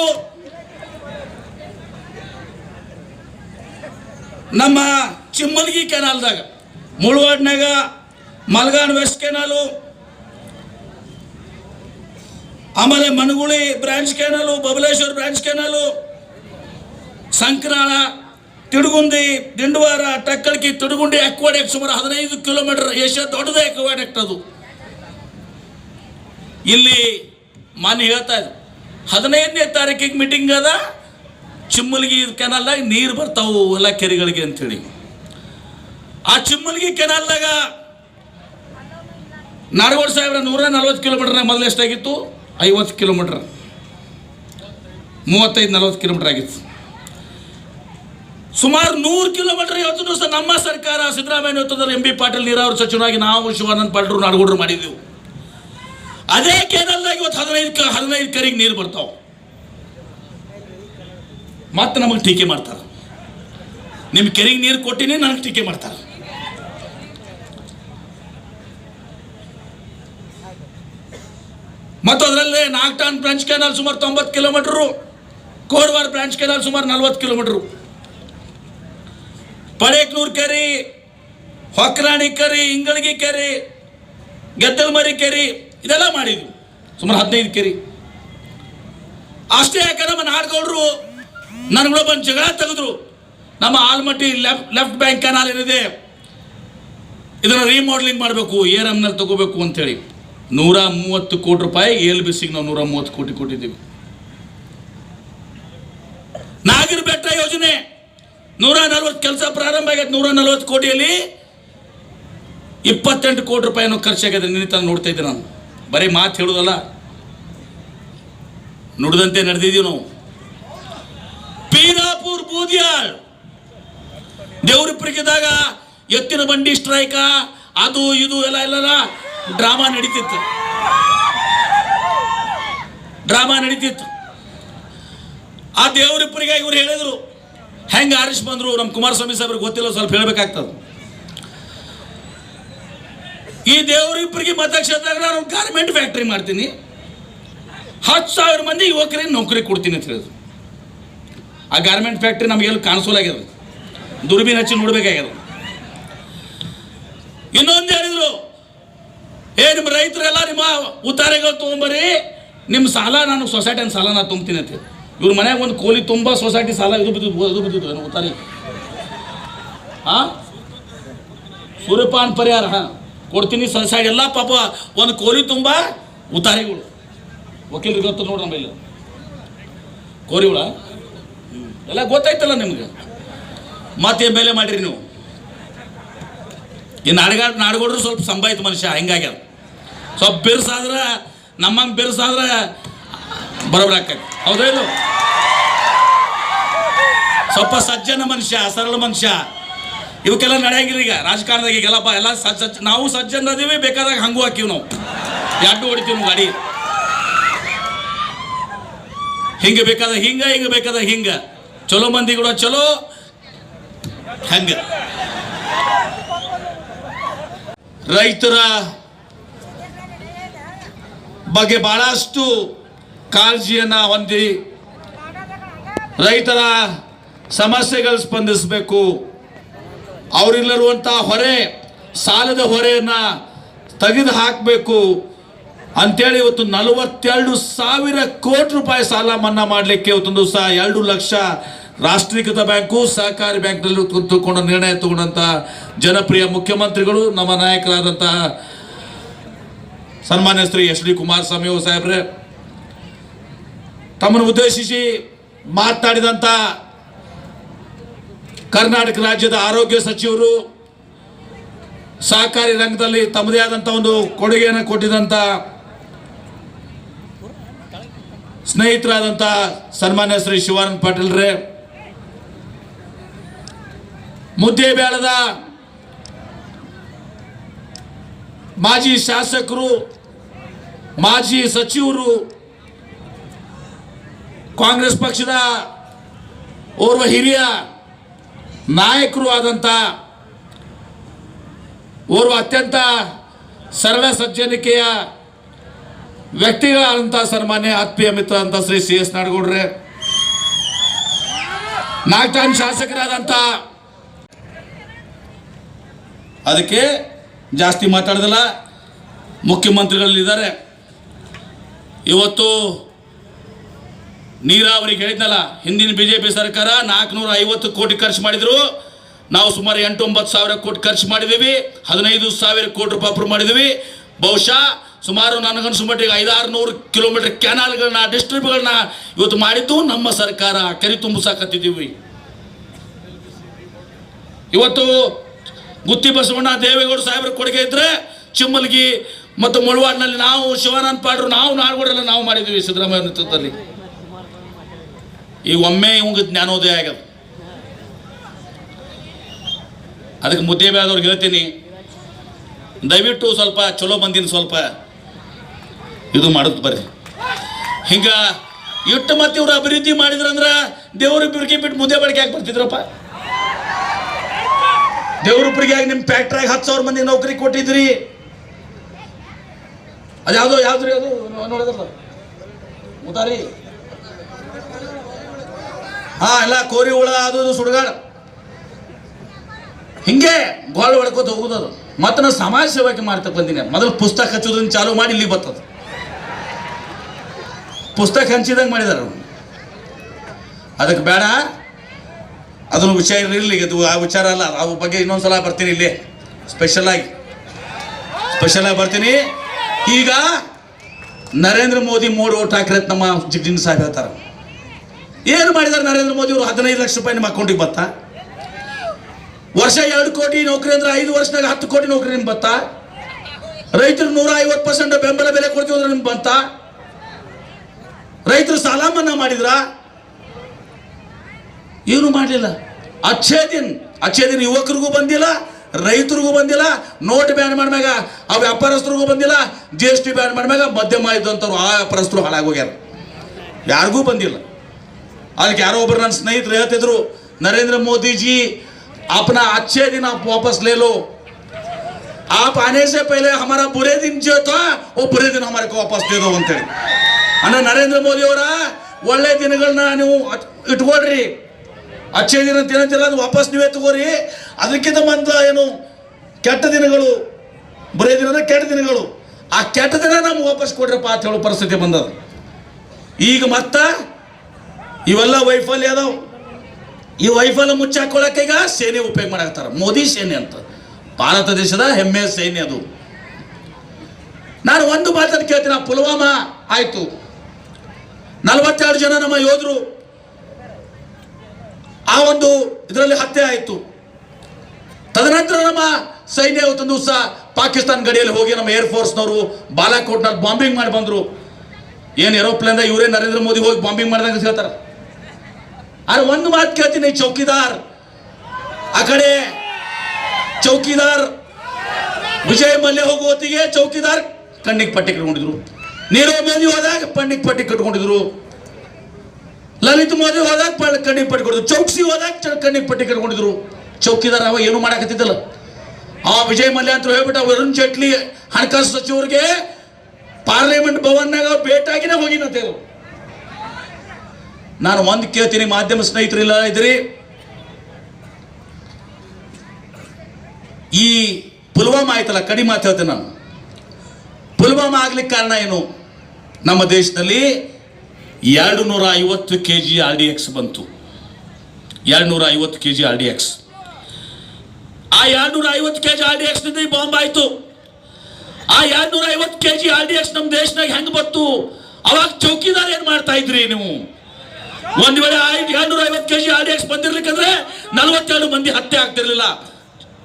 ನಮ್ಮ ಚಿಮ್ಮಲ್ಗಿ ಕೆನಾಲ್ದಾಗ ಮುಳವಾಡ್ನಾಗ ಮಲ್ಗಾನ್ ವೆಸ್ಟ್ ಕೆನಾಲು ಆಮೇಲೆ Managuli branch canal Babaleshwar branch canal Sankrala Tidagundi Dindawar Takkalki Tidagundi aqueduct ಸುಮಾರು ಹದಿನೈದು ಕಿಲೋಮೀಟರ್ ಏಷ್ಯಾ ದೊಡ್ಡದೇ ಅಕ್ವಾಡೆಕ್ಟ್ ಅದು ಇಲ್ಲಿ ಮಾನ್ಯ ಹೇಳ್ತಾ ಇದ್ರು ಹದಿನೈದನೇ ತಾರೀಕಿಗೆ ಮೀಟಿಂಗ್ ಅದ ಚಿಮ್ಮಲ್ಗಿ ಕೆನಾಲ್ದಾಗ ನೀರು ಬರ್ತಾವು ಎಲ್ಲ ಕೆರೆಗಳಿಗೆ ಅಂತೇಳಿ ಆ ಚಿಮ್ಮಲ್ಗಿ ಕೆನಾಲ್ದಾಗ ನಾಡಗೌಡ ಸಾಹೇಬ್ರ ನೂರ ನಲ್ವತ್ತು ಕಿಲೋಮೀಟರ್ನಾಗ ಮೊದಲು ಎಷ್ಟಾಗಿತ್ತು? ಐವತ್ತು ಕಿಲೋಮೀಟರ್. ಮೂವತ್ತೈದು, ನಲ್ವತ್ತು ಕಿಲೋಮೀಟರ್ ಆಗಿತ್ತು. ಸುಮಾರು ನೂರು ಕಿಲೋಮೀಟರ್ ಇವತ್ತು ದಿವಸ ನಮ್ಮ ಸರ್ಕಾರ ಸಿದ್ದರಾಮಯ್ಯ ನೇತೃತ್ವದಲ್ಲಿ ಎಂ ಬಿ ಪಾಟೀಲ್ ನೀರಾವರಿ ಸಚಿವನಾಗಿ ನಾವು ಶಿವಾನಂದ ಪಾಟೀಲ್ ನಾಡಗೌಡರು ಮಾಡಿದೆವು. ಅದೇ ಕೇರಳದಾಗ ಇವತ್ತು ಹದಿನೈದು ಹದಿನೈದು ಕರಿಗೆ ನೀರು ಬರ್ತಾವೆ. ಮತ್ತೆ ನಮಗೆ ಟೀಕೆ ಮಾಡ್ತಾರೆ. ನಿಮ್ಮ ಕೆರೆಗೆ ನೀರು ಕೊಟ್ಟಿನಿ, ನನಗೆ ಟೀಕೆ ಮಾಡ್ತಾರೆ. ಮತ್ತು ಅದರಲ್ಲೇ ನಾಗ್ಟಾನ್ ಬ್ರಾಂಚ್ ಕೆನಾಲ್ ಸುಮಾರು ತೊಂಬತ್ತು ಕಿಲೋಮೀಟ್ರು, ಕೋರ್ವಾರ್ ಬ್ರಾಂಚ್ ಕೆನಾಲ್ ಸುಮಾರು ನಲ್ವತ್ತು ಕಿಲೋಮೀಟ್ರು. ಪಡೇಕ್ನೂರ್ ಕೆರೆ, ಹೊಕ್ರಾಣಿ ಕೆರೆ, ಇಂಗಳಗಿ ಕೆರೆ, ಗೆದ್ದಲ್ಮರಿ ಕೆರೆ, ಇದೆಲ್ಲ ಮಾಡಿದ್ವಿ. ಸುಮಾರು ಹದಿನೈದು ಕೆರೆ. ಅಷ್ಟೇ ಯಾಕೆ ನಮ್ಮ ನಾಡ್ಗೌಡರು ನನ್ನ ಬಂದು ಜಗಳ ತೆಗೆದ್ರು. ನಮ್ಮ Almatti left left bank canal ಏನಿದೆ, ಇದನ್ನು ರೀಮಾಡೆಲಿಂಗ್ ಮಾಡಬೇಕು ಏರ್ ಎಮ್ನಲ್ಲಿ ತಗೋಬೇಕು ಅಂತೇಳಿ. ನೂರ ಮೂವತ್ತು ಕೋಟಿ ರೂಪಾಯಿ ಎಲ್ ಬಿ ಸಿಗೆ ನಾವು ನೂರ ಮೂವತ್ತು ಕೋಟಿ ಕೊಟ್ಟಿದ್ದೀವಿ. ನಾಗಿರ್ ಬೆಟ್ಟ ಯೋಜನೆ ನೂರ ನಲ್ವತ್ತು ಕೆಲಸ ಪ್ರಾರಂಭ ಆಗೈತೆ ನೂರ ನಲ್ವತ್ತು ಕೋಟಿಯಲ್ಲಿ ಇಪ್ಪತ್ತೆಂಟು ಕೋಟಿ ರೂಪಾಯಿನೂ ಖರ್ಚಾಗಿದೆ ನಿನ್ನೆ ತಾನು ನೋಡ್ತಾ ಇದ್ದೆ ನಾನು. ಬರೀ ಮಾತು ಹೇಳೋದಲ್ಲ. ನುಡಿದಂತೆ ನಡೆದಿದ್ದೀವಿ ನಾವು. ಪೀರಾಪುರ್ ಬೂದಿಯಾಳ್. ದೇವ್ರಿಪ್ಪರಿಗಿದ್ದಾಗ ಎತ್ತಿನ ಬಂಡಿ ಸ್ಟ್ರೈಕ, ಅದು, ಇದು, ಎಲ್ಲ ಎಲ್ಲ ಡ್ರಾಮಾ ನಡೀತಿತ್ತು. ಡ್ರಾಮಾ ನಡೀತಿತ್ತು. ಆ ದೇವರಿಬ್ಬರಿಗೆ ಇವ್ರು ಹೇಳಿದ್ರು, ಹೆಂಗೆ ಆರಿಸ್ ಬಂದ್ರು? ನಮ್ಮ ಕುಮಾರಸ್ವಾಮಿ ಸಾಹೇಬ್ರಿಗೆ ಗೊತ್ತಿಲ್ಲ, ಸ್ವಲ್ಪ ಹೇಳಬೇಕಾಗ್ತದೆ. ಈ ದೇವರಿಬ್ಬರಿಗೆ ಮತಕ್ಷೇತ್ರ ನಾನು ಗಾರ್ಮೆಂಟ್ ಫ್ಯಾಕ್ಟ್ರಿ ಮಾಡ್ತೀನಿ. ಹತ್ತು ಸಾವಿರ ಮಂದಿ ಯುವಕರಿಗೆ ನೌಕರಿ ಕೊಡ್ತೀನಿ ಅಂತ ಹೇಳಿದ್ರು. ಆ ಗಾರ್ಮೆಂಟ್ ಫ್ಯಾಕ್ಟ್ರಿ ನಮಗೆಲ್ಲ ಕಾಣಿಸೋಲಾಗ್ಯದ ದುರ್ಬೀನ್ ಹಚ್ಚಿ ನೋಡ್ಬೇಕಾಗ್ಯದ? ಇನ್ನೊಂದು ಹೇಳಿದ್ರು ಏ, ನಿಮ್ಮ ರೈತರೆಲ್ಲ ನಿಮ್ಮ ಉತ್ತಾರೆಗಳು ತೊಗೊಂಬರಿ ನಿಮ್ಮ ಸಾಲ ನಾನು ಸೊಸೈಟಿನ ಸಾಲ ನಾನು ತುಂಬ್ತೀನಿ ಅಂತ. ಇವ್ರ ಮನ್ಯಾಗ ಒಂದು ಕೋಲಿ ತುಂಬ ಸೊಸೈಟಿ ಸಾಲ ಇದು ಬಿದ್ದು ಇದು ಬಿದ್ದಿದ್ದು ಏನು ಉತ್ತಾರಿ. ಹಾಂ ಸೂರ್ಯಪಾನ್ ಪರಿಹಾರ, ಹಾಂ. ಕೊಡ್ತೀನಿ ಸೊಸೈಟಿ ಎಲ್ಲ ಪಾಪ ಒಂದು ಕೋಲಿ ತುಂಬ ಉತ್ತಾರಿಗಳು. ವಕೀಲರಿಗೆ ಗೊತ್ತು ನೋಡ್ರಿ ನಮ್ಮಲ್ಲಿ ಕೋರಿಗಳ? ಎಲ್ಲ ಗೊತ್ತಾಯ್ತಲ್ಲ ನಿಮ್ಗೆ? ಮತ್ತೆ ಬೆಲೆ ಮಾಡಿರಿ ನೀವು. ಈ ನಾಡಗಾಡ್ ನಾಡ್ಗೋಡ್ರು ಸ್ವಲ್ಪ ಸಂಭಾಯ್ತು ಮನುಷ್ಯ ಹೆಂಗಾಗ್ಯದ ಸ್ವಲ್ಪ ಬಿರ್ಸಾದ್ರೆ ನಮ್ಮಂಗೆ ಬಿರ್ಸಾದ್ರೆ ಬರೋಬ್ರ ಆಕೈತಿ ಹೌದೇನು ಸ್ವಲ್ಪ ಸಜ್ಜನ ಮನುಷ್ಯ ಸರಳ ಮನುಷ್ಯ. ಇವಕ್ಕೆಲ್ಲ ನಡೆಯಂಗಿಲ್ಲ ಈಗ, ರಾಜಕಾರಣದಾಗ ಈಗೆಲ್ಲಪ್ಪ ಎಲ್ಲ ಸಜ್ಜ ಸಜ್ಜ, ನಾವು ಸಜ್ಜನ ಅದೀವಿ ಬೇಕಾದಾಗ ಹಂಗೂ ಹಾಕಿವಿ ನಾವು. ಯಾಕೆ ಹೊಡಿತೀವಿ ನಾವು ಗಾಡಿ ಹಿಂಗೆ ಬೇಕಾದ ಹಿಂಗ, ಹಿಂಗೆ ಬೇಕಾದ ಹಿಂಗ. ಚಲೋ ಮಂದಿ ಕೂಡ ಚಲೋ, ಹಂಗ. ರೈತರ ಬಗ್ಗೆ ಬಹಳಷ್ಟು ಕಾಳಜಿಯನ್ನು ಹೊಂದಿ ರೈತರ ಸಮಸ್ಯೆಗಳು ಸ್ಪಂದಿಸಬೇಕು. ಅವರಿಲ್ಲಿರುವಂಥ ಹೊರೆ, ಸಾಲದ ಹೊರೆಯನ್ನು ತೆಗೆದು ಹಾಕಬೇಕು ಅಂತೇಳಿ ಇವತ್ತು ನಲವತ್ತೆರಡು ಸಾವಿರ ಕೋಟಿ ರೂಪಾಯಿ ಸಾಲ ಮನ್ನಾ ಮಾಡಲಿಕ್ಕೆ ಇವತ್ತೊಂದು ಸಹ ಎರಡು ಲಕ್ಷ ರಾಷ್ಟ್ರೀಕೃತ ಬ್ಯಾಂಕು, ಸಹಕಾರಿ ಬ್ಯಾಂಕ್ನಲ್ಲಿ ತಗೊಂಡ ನಿರ್ಣಯ ತಗೊಂಡಂತಹ ಜನಪ್ರಿಯ ಮುಖ್ಯಮಂತ್ರಿಗಳು, ನಮ್ಮ ನಾಯಕರಾದಂತಹ ಸನ್ಮಾನ್ಯ ಶ್ರೀ ಎಚ್ ಡಿ ಕುಮಾರಸ್ವಾಮಿ ಅವರು ಸಾಹೇಬ್ರೆ. ತಮ್ಮನ್ನು ಉದ್ದೇಶಿಸಿ ಮಾತನಾಡಿದಂತ ಕರ್ನಾಟಕ ರಾಜ್ಯದ ಆರೋಗ್ಯ ಸಚಿವರು ಸಹಕಾರಿ ರಂಗದಲ್ಲಿ ತಮ್ಮದೇ ಆದಂಥ ಒಂದು ಕೊಡುಗೆಯನ್ನು ಕೊಟ್ಟಿದಂಥ ಸ್ನೇಹಿತರಾದಂಥ ಸನ್ಮಾನ್ಯ ಶ್ರೀ ಶಿವಾನಂದ ಪಾಟೀಲ್ರೇ. ಮುದ್ದೇಬೇಳದ ಮಾಜಿ ಶಾಸಕರು, ಮಾಜಿ ಸಚಿವರು, ಕಾಂಗ್ರೆಸ್ ಪಕ್ಷದ ಓರ್ವ ಹಿರಿಯ ನಾಯಕರು ಆದಂಥ ಓರ್ವ ಅತ್ಯಂತ ಸರಳ ಸಜ್ಜನಿಕೆಯ ವ್ಯಕ್ತಿಗಳಾದಂಥ ಸನ್ಮಾನ್ಯ ಆತ್ಮೀಯ ಮಿತ್ರ ಅಂತ ಶ್ರೀ ಸಿ ಎಸ್ ನಾಡಗೌಡ್ರೆ. ನಾಲ್ಕು ಶಾಸಕರಾದಂಥ ಅದಕ್ಕೆ ಜಾಸ್ತಿ ಮಾತಾಡೋದಿಲ್ಲ. ಮುಖ್ಯಮಂತ್ರಿಗಳಲ್ಲಿದ್ದಾರೆ. ಇವತ್ತು ನೀರಾವರಿಗೆ ಹೇಳಿದ್ನಲ್ಲ, ಹಿಂದಿನ ಬಿ ಜೆ ಪಿ ಸರ್ಕಾರ ನಾಲ್ಕುನೂರ ಐವತ್ತು ಕೋಟಿ ಖರ್ಚು ಮಾಡಿದ್ರು. ನಾವು ಸುಮಾರು ಎಂಟು ಒಂಬತ್ತು ಸಾವಿರ ಕೋಟಿ ಖರ್ಚು ಮಾಡಿದ್ದೀವಿ. ಹದಿನೈದು ಸಾವಿರ ಕೋಟಿ ರೂಪಾಯಿ ಅಪ್ರೂವ್ ಮಾಡಿದ್ದೀವಿ. ಬಹುಶಃ ಸುಮಾರು ನನಗನ್ಸು ಮಟ್ಟಿಗೆ ಐದಾರು ನೂರು ಕಿಲೋಮೀಟರ್ ಕ್ಯಾನಲ್ಗಳನ್ನ ಡಿಸ್ಟ್ರಿಬ್ಯೂಟ್ಗಳನ್ನ ಇವತ್ತು ಮಾಡಿದ್ದು ನಮ್ಮ ಸರ್ಕಾರ. ಕರಿ ತುಂಬಿಸಾಕತ್ತಿದ್ದೀವಿ ಇವತ್ತು ಗುತ್ತಿ ಬಸವಣ್ಣ ದೇವೇಗೌಡ ಸಾಹೇಬ್ರ ಕೊಡುಗೆ ಇದ್ರೆ ಚಿಮ್ಮಲ್ಗಿ ಮತ್ತು ಮುಳವಾಡ್ನಲ್ಲಿ ನಾವು ಶಿವಾನಂದ ಪಾಡ್ರು, ನಾವು ನಾಲ್ಗೂಡೆಲ್ಲ ನಾವು ಮಾಡಿದ್ವಿ ಸಿದ್ದರಾಮಯ್ಯ ನೇತೃತ್ವದಲ್ಲಿ. ಈ ಒಮ್ಮೆ ಇವಂಗೆ ಜ್ಞಾನೋದಯ ಆಗ್ಯದ. ಅದಕ್ಕೆ ಮುದ್ದೆ ಬೇದವ್ರಿಗೆ ಹೇಳ್ತೀನಿ, ದಯವಿಟ್ಟು ಸ್ವಲ್ಪ ಚಲೋ ಮಂದಿನ ಸ್ವಲ್ಪ. ಇದು ಮಾಡುತ್ತೆ ಬರ್ರಿ. ಹಿಂಗೆ ಇಟ್ಟು ಮತ್ತೆ ಇವ್ರು ಅಭಿವೃದ್ಧಿ ಮಾಡಿದ್ರಂದ್ರ ದೇವ್ರಿಬ್ಬರಿಗೆ ಬಿಟ್ಟು ಮುದ್ದೆ ಬಳಕೆ ಹಾಕಿ ಬರ್ತಿದ್ರಪ್ಪ? ದೇವ್ರಿಬ್ಬರಿಗೆ ನಿಮ್ಮ ಫ್ಯಾಕ್ಟ್ರಾಗ ಹತ್ತು ಸಾವಿರ ಮಂದಿ ನೌಕರಿ ಕೊಟ್ಟಿದ್ರಿ ಅದ್ಯಾವುದೋ ಯಾವ್ದ್ರಿ ಅದು? ಮುತಾರಿ. ಹಾ, ಎಲ್ಲ ಕೋರಿ ಹುಳ, ಅದು ಸುಡುಗಾಡ. ಹಿಂಗೆ ಗೋಳ ಹೊಡ್ಕೋತ ಹೋಗುದು ಅದು. ಮತ್ತೆ ನಾನು ಸಮಾಜ ಸೇವಕ್ಕೆ ಮಾಡ್ತಾ ಬಂದಿನಿ. ಮೊದಲು ಪುಸ್ತಕ ಹಚ್ಚೋದನ್ನ ಚಾಲೂ ಮಾಡಿ ಇಲ್ಲಿ ಬರ್ತದ. ಪುಸ್ತಕ ಹಂಚಿದಂಗೆ ಮಾಡಿದಾರ. ಅದಕ್ಕೆ ಬೇಡ. ಅದನ್ನು ವಿಷಯ ಇರಲಿ ಅದು ಆ ವಿಚಾರ ಅಲ್ಲ. ಅದ್ರ ಬಗ್ಗೆ ಇನ್ನೊಂದ್ಸಲ ಬರ್ತೀನಿ ಇಲ್ಲಿ. ಸ್ಪೆಷಲಾಗಿ ಸ್ಪೆಷಲಾಗಿ ಬರ್ತೀನಿ. ಈಗ ನರೇಂದ್ರ ಮೋದಿ ಮೋಡ್ ಓಟ್ ಹಾಕಿರತ್ ನಮ್ಮ ಜಿಗ್ಜಿನ್ ಸಾಹೇಬ್ ಹೇಳ್ತಾರೆ. ಏನು ಮಾಡಿದಾರೆ ನರೇಂದ್ರ ಮೋದಿ ಅವರು ಹದಿನೈದು ಲಕ್ಷ ರೂಪಾಯಿ ನಿಮ್ಮ ಅಕೌಂಟಿಗೆ ಬತ್ತಾ? ವರ್ಷ ಎರಡು ಕೋಟಿ ನೌಕರಿ ಅಂದ್ರೆ ಐದು ವರ್ಷದಾಗ ಹತ್ತು ಕೋಟಿ ನೌಕರಿ ನಿಮ್ಗೆ ಬತ್ತಾ? ರೈತರು ನೂರ ಐವತ್ತು ಪರ್ಸೆಂಟ್ ಬೆಂಬಲ ಬೆಲೆ ಕೊಡ್ತೀವಿ ಅಂದ್ರೆ ನಿಮ್ಗೆ ಬಂತಾ ರೈತರು ಸಾಲ ಮನ್ನಾ ಮಾಡಿದ್ರ? ಏನು ಮಾಡಲಿಲ್ಲ ಅಚ್ಚೇ ದಿನ್ ಅಚ್ಚೇ ದಿನ ಯುವಕರಿಗೂ ಬಂದಿಲ್ಲ ರೈತರಿಗೂ ಬಂದಿಲ್ಲ ನೋಟ್ ಬ್ಯಾನ್ ಮಾಡ್ಮ್ಯಾಗ ಆ ವ್ಯಾಪಾರಸ್ಥರಿಗೂ ಬಂದಿಲ್ಲ ಜಿ ಎಸ್ ಟಿ ಬ್ಯಾನ್ ಮಾಡ್ಮ್ಯಾಗ ಮಧ್ಯಮ ಇದ್ದಂಥವ್ರು ಆ ವ್ಯಾಪಾರಸ್ಥರು ಹಾಳಾಗೋಗ್ಯಾರ ಯಾರಿಗೂ ಬಂದಿಲ್ಲ ಅದಕ್ಕೆ ಯಾರೋ ಒಬ್ರು ನನ್ನ ಸ್ನೇಹಿತರು ಹೇಳ್ತಿದ್ರು ನರೇಂದ್ರ ಮೋದಿ ಜಿ अपना अच्छे दिन आप वापस ले लो आप आने से पहले हमारा बुरे दिन जो था वो बुरे दिन हमारे को वापस दे दो ಅಂತೇಳಿ ಅಂದ್ರೆ ನರೇಂದ್ರ ಮೋದಿ ಅವರ ಒಳ್ಳೆ ದಿನಗಳನ್ನ ನೀವು ಅಟ್- ಇಟ್ಕೊಳ್ರಿ ಅಚ್ಚೆ ದಿನ ತಿನ್ನಂತಿಲ್ಲ ಅದು ವಾಪಸ್ ನೀವೇ ತಗೋರಿ. ಅದಕ್ಕಿಂತ ಮಂತ ಏನು ಕೆಟ್ಟ ದಿನಗಳು, ಬರೇ ದಿನದ ಕೆಟ್ಟ ದಿನಗಳು. ಆ ಕೆಟ್ಟ ದಿನ ನಮ್ಗೆ ವಾಪಸ್ ಕೊಡ್ರಪ್ಪ ಅಂತ ಹೇಳೋ ಪರಿಸ್ಥಿತಿ ಬಂದದ. ಈಗ ಮತ್ತ ಇವೆಲ್ಲ ವೈಫಲ್ಯ ಅದಾವ. ಈ ವೈಫಲ್ಯ ಮುಚ್ಚಾಕೊಳ್ಳಕ್ಕೆ ಈಗ ಸೇನೆ ಉಪಯೋಗ ಮಾಡಾಕ್ತಾರ ಮೋದಿ ಸೇನೆ ಅಂತ. ಭಾರತ ದೇಶದ ಹೆಮ್ಮೆಯ ಸೇನೆ ಅದು. ನಾನು ಒಂದು ಮಾತನ್ನು ಕೇಳ್ತೀನಿ. ಪುಲ್ವಾಮಾ ಆಯಿತು. ನಲವತ್ತೆರಡು ಜನ ನಮ್ಮ ಯೋಧರು ಆ ಒಂದು ಇದರಲ್ಲಿ ಹತ್ಯೆ ಆಯಿತು. ತದನಂತರ ನಮ್ಮ ಸೈನ್ಯ ಇವತ್ತೊಂದು ದಿವಸ ಪಾಕಿಸ್ತಾನ ಗಡಿಯಲ್ಲಿ ಹೋಗಿ ನಮ್ಮ ಏರ್ ಫೋರ್ಸ್ನವರು ಬಾಲಾಕೋಟ್ನಲ್ಲಿ ಬಾಂಬಿಂಗ್ ಮಾಡಿ ಬಂದರು. ಏನು ಏರೋಪ್ಲೇನ್ದಾಗ ಇವರೇ ನರೇಂದ್ರ ಮೋದಿ ಹೋಗಿ ಬಾಂಬಿಂಗ್ ಮಾಡಿದಂಗೆ ಹೇಳ್ತಾರೆ? ಆದ್ರೆ ಒಂದು ಮಾತು ಕೇಳ್ತೀನಿ, ಚೌಕಿದಾರ್. ಆ ಕಡೆ ಚೌಕಿದಾರ್ ವಿಜಯ್ ಮಲ್ಯ ಹೋಗುವ ಹೊತ್ತಿಗೆ ಚೌಕಿದಾರ್ ಕಣ್ಣಿಗೆ ಪಟ್ಟಿ ಕಟ್ಕೊಂಡಿದ್ರು. ನೀರವ್ ಮೋದಿ ಹೋದಾಗ ಕಣ್ಣಿಗೆ ಪಟ್ಟಿ ಕಟ್ಕೊಂಡಿದ್ರು. ಲಲಿತ್ ಮೋದಿ ಹೋದಾಗ ಕಣ್ಣಿಗೆ ಪಟ್ಟಿ ಕೊಡಿದ್ರು ಚೌಕ್ಸಿ ಹೋದಾಗ ಕಣ್ಣಿಗೆ ಪಟ್ಟಿ ಕಟ್ಕೊಂಡಿದ್ರು ಚೌಕಿದಾರ ಅವ ಏನು ಮಾಡಾಕತ್ತಿದ್ದಲ್ಲ. ಆ ವಿಜಯ್ ಮಲ್ಯ ಅಂತ ಹೇಳ್ಬಿಟ್ಟು ವರುಣ್ ಜೇಟ್ಲಿ ಹಣಕಾಸು ಸಚಿವರಿಗೆ ಪಾರ್ಲಿಮೆಂಟ್ ಭವನ್ನಾಗ ಭೇಟಾಗಿನೇ ಹೋಗಿನಂತೆ ನಾನು ಒಂದು ಕೇಳ್ತೀನಿ, ಮಾಧ್ಯಮ ಸ್ನೇಹಿತರಿಲ್ಲ ಇದ್ರಿ ಈ ಪುಲ್ವಾಮಾ ಆಯ್ತಲ್ಲ, ಕಡಿಮೆ ಹೇಳ್ತೇನೆ ನಾನು. ಪುಲ್ವಾಮಾ ಆಗ್ಲಿಕ್ಕೆ ಕಾರಣ ಏನು? ನಮ್ಮ ದೇಶದಲ್ಲಿ ಎರಡು ನೂರ ಐವತ್ತು K G R D X ಬಂತು. ಎರಡು ನೂರ ಐವತ್ತು K G R D X. ಆ ಎರಡು ನೂರ ಐವತ್ತು ಕೆ ಜಿ ಆರ್ ಡಿ ಎಕ್ಸ್ನಿಂದ ಈ ಬಾಂಬ್ ಆಯ್ತು. ಆ ಎರಡು ನೂರ ಐವತ್ತು K G R D X ನಮ್ಮ ದೇಶದಾಗ ಹೆಂಗ್ ಬಂತು? ಅವಾಗ ಚೌಕಿದಾರ ಏನು ಮಾಡ್ತಾ ಇದ್ರಿ ನೀವು? ಒಂದ್ ವೇಳೆ ಎರಡು ನೂರ ಐವತ್ತು K G R D X ಬಂದಿರ್ಲಿಕ್ಕಂದ್ರೆ ನಲವತ್ತೆರಡು ಮಂದಿ ಹತ್ಯೆ ಆಗ್ತಿರ್ಲಿಲ್ಲ.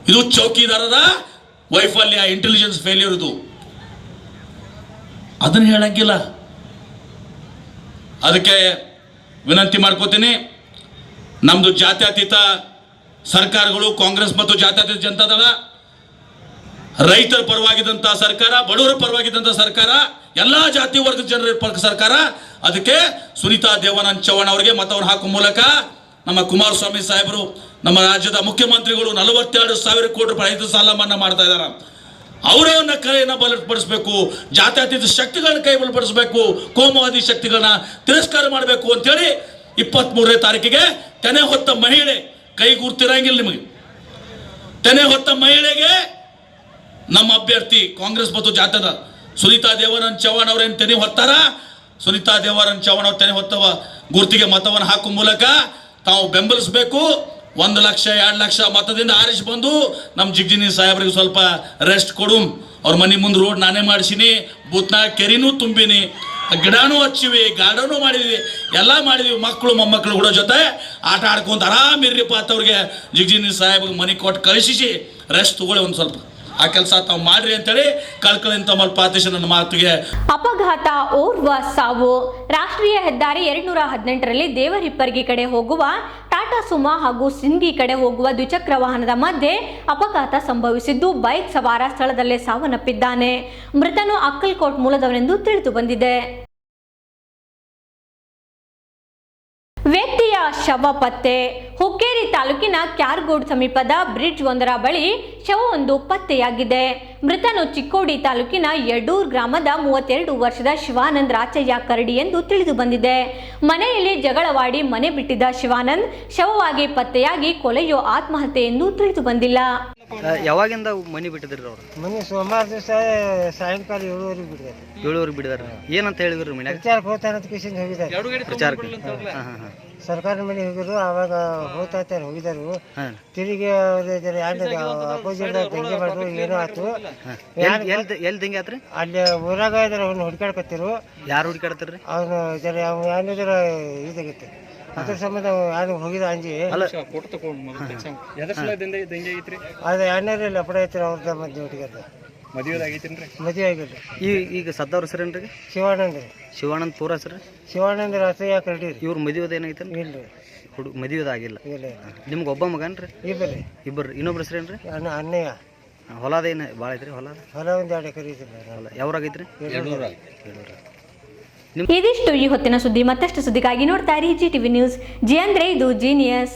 ಇದು ಚೌಕಿದಾರರ ವೈಫಲ್ಯ ಇಂಟೆಲಿಜೆನ್ಸ್ ಫೇಲ್ಯೂರ್ ಇದು ಅದನ್ನ ಹೇಳಂಗಿಲ್ಲ. ಅದಕ್ಕೆ ವಿನಂತಿ ಮಾಡ್ಕೋತೀನಿ. ನಮ್ದು ಜಾತ್ಯತೀತ ಸರ್ಕಾರಗಳು, ಕಾಂಗ್ರೆಸ್ ಮತ್ತು ಜಾತ್ಯತೀತ ಜನತಾದಳ, ರೈತರ ಪರವಾಗಿದ್ದಂಥ ಸರ್ಕಾರ, ಬಡವರ ಪರವಾಗಿದ್ದಂಥ ಸರ್ಕಾರ, ಎಲ್ಲಾ ಜಾತಿ ವರ್ಗದ ಜನರ ಸರ್ಕಾರ, ಅದಕ್ಕೆ ಸುನೀತಾ ದೇವಾನಂದ್ ಚೌಹಾಣ್ ಅವರಿಗೆ ಮತವನ್ನು ಹಾಕುವ ಮೂಲಕ ನಮ್ಮ ಕುಮಾರಸ್ವಾಮಿ ಸಾಹೇಬರು ನಮ್ಮ ರಾಜ್ಯದ ಮುಖ್ಯಮಂತ್ರಿಗಳು ನಲವತ್ತೆರಡು ಸಾವಿರ ಕೋಟಿ ರೂಪಾಯಿ ಐದು ಸಾಲ ಮನ್ನಾ ಮಾಡ್ತಾ ಇದ್ದಾರೆ. ಅವರನ್ನ ಕೈಯನ್ನು ಬಲಪಡಿಸಬೇಕು, ಜಾತ್ಯತೀತ ಶಕ್ತಿಗಳನ್ನ ಕೈ ಬಲಪಡಿಸಬೇಕು, ಕೋಮವಾದಿ ಶಕ್ತಿಗಳನ್ನ ತಿರಸ್ಕಾರ ಮಾಡಬೇಕು ಅಂತೇಳಿ ಇಪ್ಪತ್ತ್ಮೂರನೇ ತಾರೀಕಿಗೆ ತೆನೆ ಹೊತ್ತ ಮಹಿಳೆ ಕೈ ಗುರ್ತಿರಂಗಿಲ್ಲ ನಿಮಗೆ. ತೆನೆ ಹೊತ್ತ ಮಹಿಳೆಗೆ ನಮ್ಮ ಅಭ್ಯರ್ಥಿ ಕಾಂಗ್ರೆಸ್ ಮತ್ತು ಜಾತದ ಸುನೀತಾ ದೇವಾನಂದ್ ಚೌಹಾಣ್ ಅವರೇನು ತೆನೆ ಹೊತ್ತಾರ? ಸುನೀತಾ ದೇವಾನಂದ್ ಚೌಹಾಣ್ ಅವ್ರು ತೆನೆ ಹೊತ್ತವ ಗುರ್ತಿಗೆ ಮತವನ್ನು ಹಾಕುವ ಮೂಲಕ ತಾವು ಬೆಂಬಲಿಸಬೇಕು. ಒಂದು ಲಕ್ಷ, ಎರಡು ಲಕ್ಷ ಮತದಿಂದ ಆರಿಸಿ ಬಂದು ನಮ್ಮ ಜಿಗ್ಜಿನಿ ಸಾಹೇಬ್ರಿಗೆ ಸ್ವಲ್ಪ ರೆಸ್ಟ್ ಕೊಡು. ಅವ್ರ ಮನೆ ಮುಂದೆ ರೋಡ್ ನಾನೇ ಮಾಡಿಸಿನಿ ಬೂತ್ನಾಗ ಕೆರಿನೂ ತುಂಬಿನಿ. ಗಿಡನೂ ಹಚ್ಚಿವಿ ಗಾರ್ಡನು ಮಾಡಿದ್ವಿ, ಎಲ್ಲ ಮಾಡಿದ್ವಿ. ಮಕ್ಕಳು, ಮೊಮ್ಮಕ್ಕಳು ಕೂಡ ಜೊತೆ ಆಟ ಆಡ್ಕೊಂತ ಆರಾಮಿರ್ರಿಪ್ಪ ಅಂತ ಅವ್ರಿಗೆ ಜಿಗ್ಜಿನಿ ಸಾಹೇಬ್ಗೆ ಮನೆ ಕೊಟ್ಟು ಕಳಿಸಿ ರೆಸ್ಟ್ ತಗೊಳ್ಳಿ ಒಂದು ಸ್ವಲ್ಪ. ಆ ಕೆಲಸ ತಾವು ಮಾಡ್ರಿ ಅಂತೇಳಿ ಕಳ್ಕಳಿ ತಮ್ಮ ಪ್ರಾರ್ಥಿಸಿ ನನ್ನ ಮಾತಿಗೆ. ಅಪಘಾತ, ಓರ್ವ ಸಾವು. ರಾಷ್ಟ್ರೀಯ ಹೆದ್ದಾರಿ ಎರಡ್ನೂರ ಹದಿನೆಂಟರಲ್ಲಿ ದೇವರಿಪ್ಪರ್ಗಿ ಕಡೆ ಹೋಗುವ, ಟಾಟಾ ಸುಮಾ ಹಾಗೂ ಸಿಂಗಿ ಕಡೆ ಹೋಗುವ ದ್ವಿಚಕ್ರ ವಾಹನದ ಮಧ್ಯೆ ಅಪಘಾತ ಸಂಭವಿಸಿದ್ದು ಬೈಕ್ ಸವಾರ ಸ್ಥಳದಲ್ಲೇ ಸಾವನ್ನಪ್ಪಿದ್ದಾನೆ. ಮೃತನು ಅಕ್ಕಲ್ಕೋಟ್ ಮೂಲದವನೆಂದು ತಿಳಿದು ಬಂದಿದೆ. ವ್ಯಕ್ತಿಯ ಶವ ಪತ್ತೆ. ಹುಕ್ಕೇರಿ ತಾಲೂಕಿನ ಕ್ಯಾರ್ಗೋಡ್ ಸಮೀಪದ ಬ್ರಿಡ್ಜ್ ಒಂದರ ಬಳಿ ಶವವೊಂದು ಪತ್ತೆಯಾಗಿದೆ. ಮೃತನು ಚಿಕ್ಕೋಡಿ ತಾಲೂಕಿನ ಯಡೂರ್ ಗ್ರಾಮದ ಮೂವತ್ತೆರಡು ವರ್ಷದ ಶಿವಾನಂದ್ ರಾಚಯ್ಯ ಕರಡಿ ಎಂದು ತಿಳಿದು ಬಂದಿದೆ. ಮನೆಯಲ್ಲಿ ಜಗಳವಾಡಿ ಮನೆ ಬಿಟ್ಟಿದ್ದ ಶಿವಾನಂದ್ ಶವವಾಗಿ ಪತ್ತೆಯಾಗಿ ಕೊಲೆಯೋ ಆತ್ಮಹತ್ಯೆ ಎಂದು ತಿಳಿದು ಬಂದಿಲ್ಲ. ಯಾವಾಗಿಂದ ಮನೆ ಬಿಟ್ಟಿದ್ರಿ ಅವ್ರು? ಮನೆ ಸೋಮವಾರ ದಿವಸ ಸಾಯಂಕಾಲ ಏಳುವರೆಗೆ ಬಿಡ್ತಾರೆ ಏಳುವರೆಗೆ ಬಿಡಿದಾರ ಏನಂತ ಹೇಳಿದ್ರು ಮನೆ ವಿಚಾರಕ್ಕೆ ಹೋಗ್ತಾನೆ ಅಂತ ಕಿಶನ್ ಹೋಗಿದ್ದಾರೆ. ಪ್ರಚಾರಕ್ಕೆ. ಹಾಂ ಹಾಂ ಹಾಂ. ಸರ್ಕಾರಿ ಮನೆ ಹೋಗಿದ್ರು ಅವಾಗ ಹೋಗ್ತಾ ಇರ್ತಾರೆ ಹೋಗಿದ್ದಾರೆ. ಹಾಂ. ತಿರುಗಿ ಅಪೋಸಿಟ್ ದಂಗೆ ಮಾಡಿದ್ರು ಏನೋ ಆಯ್ತು ಎಲ್ಲಿ ದಂಗೆ ಆತ್ರಿ? ಅಲ್ಲಿ ಊರಾಗ ಇದ್ರೆ ಅವ್ನು ಹುಡ್ಕಾಡ್ಕೊತಿರು. ಯಾರು ಹುಡ್ಕಾಡ್ತಾರ್ರಿ? ಅವನು ಜರ ಅವ್ನು ಏನಿದ್ರ ಇದಾಗೈತೆ ಅದ್ರ ಸಂಬಂಧ ಯಾರು ಹೋಗಿದ ಅಂಜಿ. ಇಲ್ಲ ಅದು ಎಣ್ಣೆ ಲಪಡ ಐತ್ರಿ? ಅವ್ರದ ಮಧ್ಯೆ ಹುಡುಗರ್ದು ಮದುವೆ ಆಗಿಲ್ಲ ಈ ಈಗ ಸದ್ದವ್ರ ಹೆಸರೇನ್ರಿ? ಶಿವಾನಂದ ರೀ. ಶಿವಾನಂದ್ ಪೂರ ಹೆಸರು? ಶಿವಾನಂದ ರಾಸಯ್ಯ ಕರಡಿ ರೀ ಇವ್ರ ಮದುವೆದ ಇಲ್ಲ ಹುಡುಗ ಮದುವೆದ ಆಗಿಲ್ಲ ಇಲ್ಲ ನಿಮ್ಗೆ ಒಬ್ಬ ಮಗನ್ರಿ? ಏನ್ರಿ ಇಬ್ಬರು ಇನ್ನೊಬ್ರ ಹೆಸರೇನ್ರಿ? ಏನ್ರಿ ಅಣ್ಣಯ್ಯ. ಹೊಲದ ಏನು ಭಾಳ ಐತ್ರಿ ಹೊಲ ಹೊಲ ಒಂದು ಎರಡು ಎಕರೆ ಹೊಲ. ಯಾವ್ರಾಗೈತ್ರಿ? ಇದಿಷ್ಟು ಈ ಹೊತ್ತಿನ ಸುದ್ದಿ. ಮತ್ತಷ್ಟು ಸುದ್ದಿಗಾಗಿ ನೋಡ್ತಾ ಇರಿ. G TV news. ಜಿ ಅಂದ್ರೆ ಇದು ಜೀನಿಯಸ್.